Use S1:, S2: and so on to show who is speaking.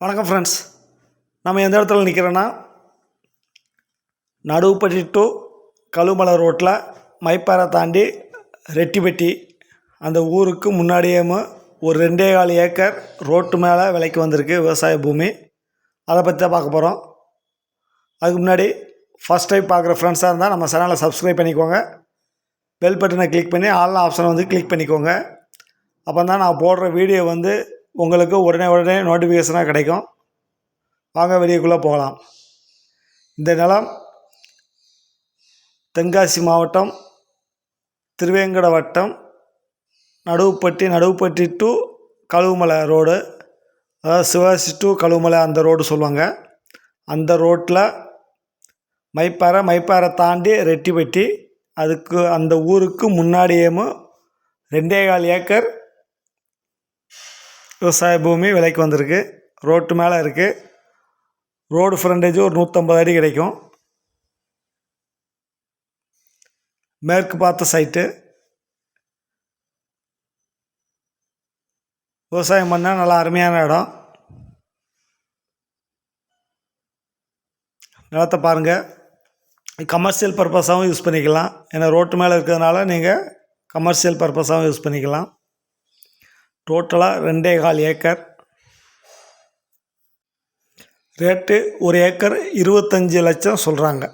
S1: வணக்கம் ஃப்ரெண்ட்ஸ் நம்ம எந்த இடத்துல நிற்கிறோன்னா நடுவுப்பட்டி டு கழுமலை ரோட்டில் மைப்பாறை தாண்டி ரெட்டிப்பட்டி அந்த ஊருக்கு முன்னாடியேமு ஒரு ரெண்டே கால் ஏக்கர் ரோட்டு மேலே விலைக்கு வந்திருக்கு விவசாய பூமி. அதை பற்றி தான் பார்க்க போகிறோம் அதுக்கு முன்னாடி ஃபஸ்ட் டைம் பார்க்குற ஃப்ரெண்ட்ஸாக இருந்தால் நம்ம சேனலை சப்ஸ்கிரைப் பண்ணிக்கோங்க. பெல் பட்டனை கிளிக் பண்ணி ஆல் ஆப்ஷனை வந்து கிளிக் பண்ணிக்கோங்க. அப்போ தான் நான் போடுற வீடியோ வந்து உங்களுக்கு உடனே உடனே நோட்டிஃபிகேஷனாக கிடைக்கும். வாங்க வெளியக்குள்ளே போகலாம். இந்த நிலம் தென்காசி மாவட்டம் திருவேங்கட வட்டம் நடுவுப்பட்டி நடுவுப்பட்டி டு கழுவுமலை ரோடு அதாவது சிவாசி டு கழுவுமலை அந்த ரோடு சொல்லுவாங்க. அந்த ரோட்டில் மைப்பாறை மைப்பாறை தாண்டி ரெட்டிப்பட்டி அதுக்கு அந்த ஊருக்கு முன்னாடியேமும் ரெண்டே கால் ஏக்கர் விவசாய பூமி விலைக்கு வந்திருக்கு. ரோட்டு மேலே இருக்குது ரோடு ஃப்ரண்டேஜ் ஒரு நூற்றம்பது அடி கிடைக்கும். மேற்கு பார்த்த சைட்டு விவசாயம் பண்ணால் நல்லா அருமையான இடம். நிலத்தை பாருங்கள் கமர்ஷியல் பர்பஸாகவும் யூஸ் பண்ணிக்கலாம். ஏன்னா ரோட்டு மேலே இருக்கிறதுனால நீங்கள் கமர்ஷியல் பர்பஸாகவும் யூஸ் பண்ணிக்கலாம். டோட்டலாக ரெண்டே கால் ஏக்கர். ரேட்டு ஒரு ஏக்கர் இருபத்தஞ்சி லட்சம் சொல்கிறாங்க